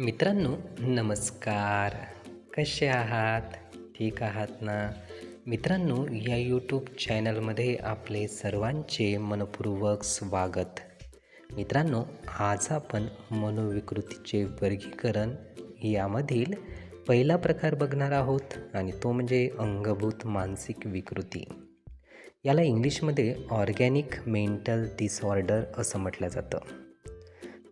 मित्रांनो नमस्कार. कसे आहात? ठीक आहात ना? मित्रांनो या यूट्यूब चॅनलमध्ये आपले सर्वांचे मनपूर्वक स्वागत. मित्रांनो आज आपण मनोविकृतीचे वर्गीकरण यामधील पहिला प्रकार बघणार आहोत आणि तो म्हणजे अंगभूत मानसिक विकृती. याला इंग्लिशमध्ये ऑर्गॅनिक मेंटल डिसऑर्डर असं म्हटलं जातं.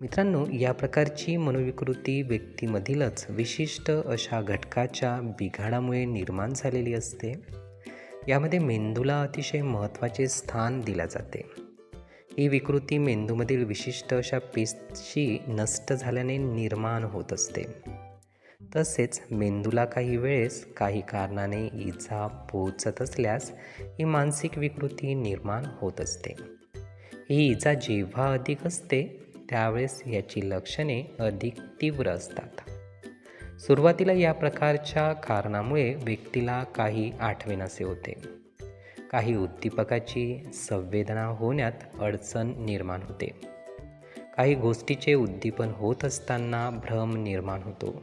मित्रांनो या प्रकारची मनोविकृती व्यक्तीमधीलच विशिष्ट अशा घटकाच्या बिघाडामुळे निर्माण झालेली असते. यामध्ये मेंदूला अतिशय महत्त्वाचे स्थान दिले जाते. ही विकृती मेंदूमधील विशिष्ट अशा पेशी नष्ट झाल्याने निर्माण होत असते. तसेच मेंदूला काही वेळेस काही कारणाने इजा पोहोचत असल्यास ही मानसिक विकृती निर्माण होत असते. ही इजा जेव्हा अधिक असते त्यावेळेस याची लक्षणे अधिक तीव्र असतात. सुरुवातीला या प्रकारच्या कारणामुळे व्यक्तीला काही आठवेनासे होते. काही उद्दीपकाची संवेदना होण्यात अडचण निर्माण होते. काही गोष्टीचे उद्दीपन होत असताना भ्रम निर्माण होतो.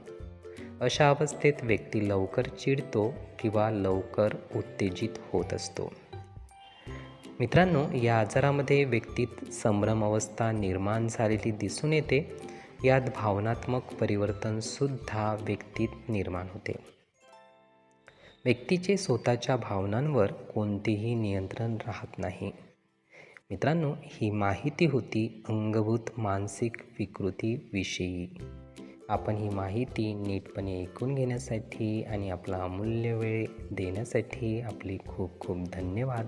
अशा अवस्थेत व्यक्ती लवकर चिडतो किंवा लवकर उत्तेजित होत असतो. मित्रांनो या आजारामध्ये व्यक्तीत संभ्रम अवस्था निर्माण झालेली दिसून येते. यात भावनात्मक परिवर्तनसुद्धा व्यक्तीत निर्माण होते. व्यक्तीचे स्वतःच्या भावनांवर कोणतेही नियंत्रण राहत नाही. मित्रांनो ही माहिती होती अंगभूत मानसिक विकृतीविषयी. आपण ही माहिती नीटपणे ऐकून घेण्यासाठी आणि आपला अमूल्य वेळ देण्यासाठी आपले खूप खूप धन्यवाद.